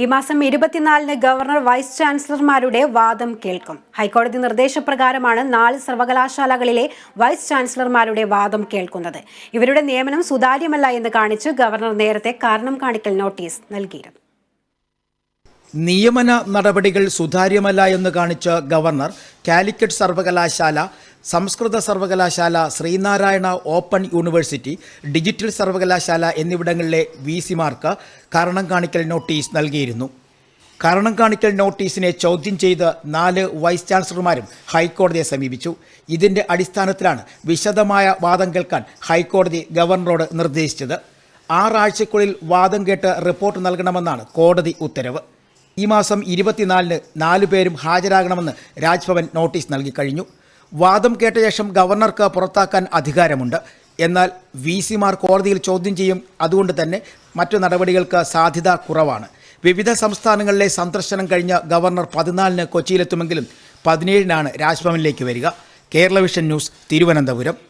ഈ മാസം ഇരുപത്തിനാലിന് ഗവർണർ വൈസ് ചാൻസലർമാരുടെ വാദം കേൾക്കും. ഹൈക്കോടതി നിർദ്ദേശപ്രകാരമാണ് നാല് സർവകലാശാലകളിലെ വൈസ് ചാൻസലർമാരുടെ വാദം കേൾക്കുന്നത്. ഇവരുടെ നിയമനം സുതാര്യമല്ല എന്ന് കാണിച്ച് ഗവർണർ നേരത്തെ കാരണം കാണിക്കൽ നോട്ടീസ് നൽകിയിരുന്നു. നിയമന നടപടികൾ സുതാര്യമല്ല എന്ന് കാണിച്ച് ഗവർണർ കാലിക്കറ്റ് സർവകലാശാല സംസ്കൃത സർവകലാശാല ശ്രീനാരായണ ഓപ്പൺ യൂണിവേഴ്സിറ്റി ഡിജിറ്റൽ സർവകലാശാല എന്നിവിടങ്ങളിലെ വി സിമാർക്ക് കാരണം കാണിക്കൽ നോട്ടീസ് നൽകിയിരുന്നു. കാരണം കാണിക്കൽ നോട്ടീസിനെ ചോദ്യം ചെയ്ത് നാല് വൈസ് ചാൻസലർമാരും ഹൈക്കോടതിയെ സമീപിച്ചു. ഇതിന്റെ അടിസ്ഥാനത്തിലാണ് വിശദമായ വാദം കേൾക്കാൻ ഹൈക്കോടതി ഗവർണറോട് നിർദ്ദേശിച്ചത്. ആറാഴ്ചക്കുള്ളിൽ വാദം കേട്ട് റിപ്പോർട്ട് നൽകണമെന്നാണ് കോടതി ഉത്തരവ്. ഈ മാസം ഇരുപത്തിനാലിന് നാലു പേരും ഹാജരാകണമെന്ന് രാജ്ഭവൻ നോട്ടീസ് നൽകി കഴിഞ്ഞു. വാദം കേട്ട ശേഷം ഗവർണർക്ക് പുറത്താക്കാൻ അധികാരമുണ്ട്. എന്നാൽ വി സിമാർ കോടതിയിൽ ചോദ്യം ചെയ്യും. അതുകൊണ്ട് തന്നെ മറ്റു നടപടികൾക്ക് സാധ്യത കുറവാണ്. വിവിധ സംസ്ഥാനങ്ങളിലെ സന്ദർശനം കഴിഞ്ഞ ഗവർണർ പതിനാലിന് കൊച്ചിയിലെത്തുമെങ്കിലും പതിനേഴിനാണ് രാജ്ഭവനിലേക്ക് വരിക. Kerala vision news Thiruvananthapuram.